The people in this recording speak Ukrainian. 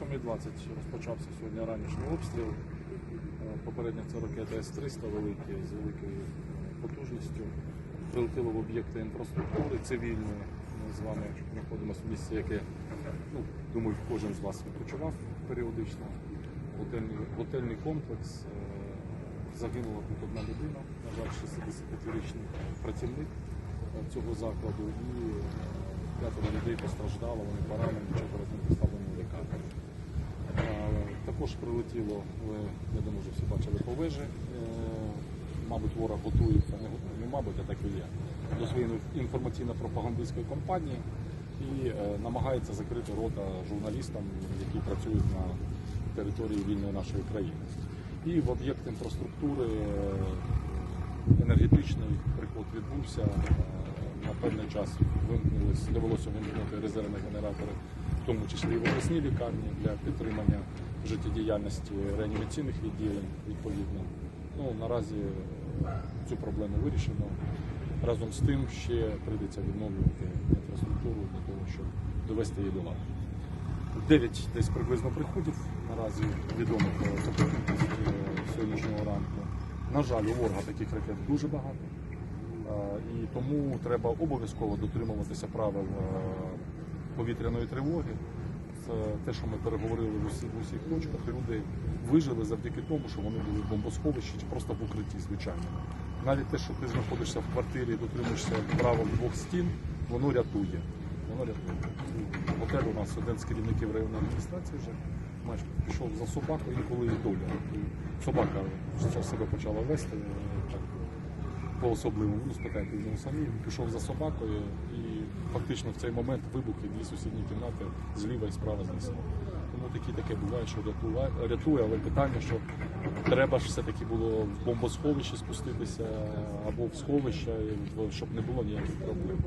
7.20 розпочався сьогодні ранішній обстріл. Е, Попередньо це ракета С-300 великі, з великою е, потужністю. Прилетіло в об'єкти інфраструктури цивільної. Ми з вами знаходимося в місці, яке, ну, думаю, кожен з вас відпочивав періодично. Готельний, готельний комплекс. Е, Загинула тут одна людина, на жаль, 65-річний працівник цього закладу, і п'ятеро людей постраждало, вони поранені, Також прилетіло, ви, я думаю, вже всі бачили по вежі. Е, Мабуть, ворог готується, не, го- не мабуть, а так і є, до своєї інформаційно-пропагандистської кампанії і е, намагається закрити рота журналістам, які працюють на території вільної нашої країни. І в об'єкт інфраструктури е, енергетичний приход відбувся. На певний час довелося вимкнути резервні генератори, в тому числі і в обласній лікарні для підтримання життєдіяльності реанімаційних відділень відповідно. Ну, наразі цю проблему вирішено. Разом з тим ще прийдеться відновлювати інфраструктуру для того, щоб довести її до ладу. Дев'ять десь приблизно приходів наразі відомо про е, сьогоднішнього ранку. На жаль, у ворога таких ракет дуже багато. Е, І тому треба обов'язково дотримуватися правил е, повітряної тривоги. Це те, що ми переговорили в усіх, в усіх точках. Люди вижили завдяки тому, що вони були в бомбосховищі чи просто в укритті, звичайно. Навіть те, що ти знаходишся в квартирі і дотримуєшся правил двох стін, воно рятує. Воно рятує. Готель у нас один з керівників районної адміністрації вже знаєш, пішов за собакою, інколи і доля. Собака себе почала вести е, так, по-особливому, ну спитайте в самі, пішов за собакою і фактично в цей момент вибухи дві сусідні кімнати зліва і справа знесло. Тому такі таке буває, що рятує, рятує, але питання, що треба ж все-таки було в бомбосховище спуститися або в сховище, щоб не було ніяких проблем.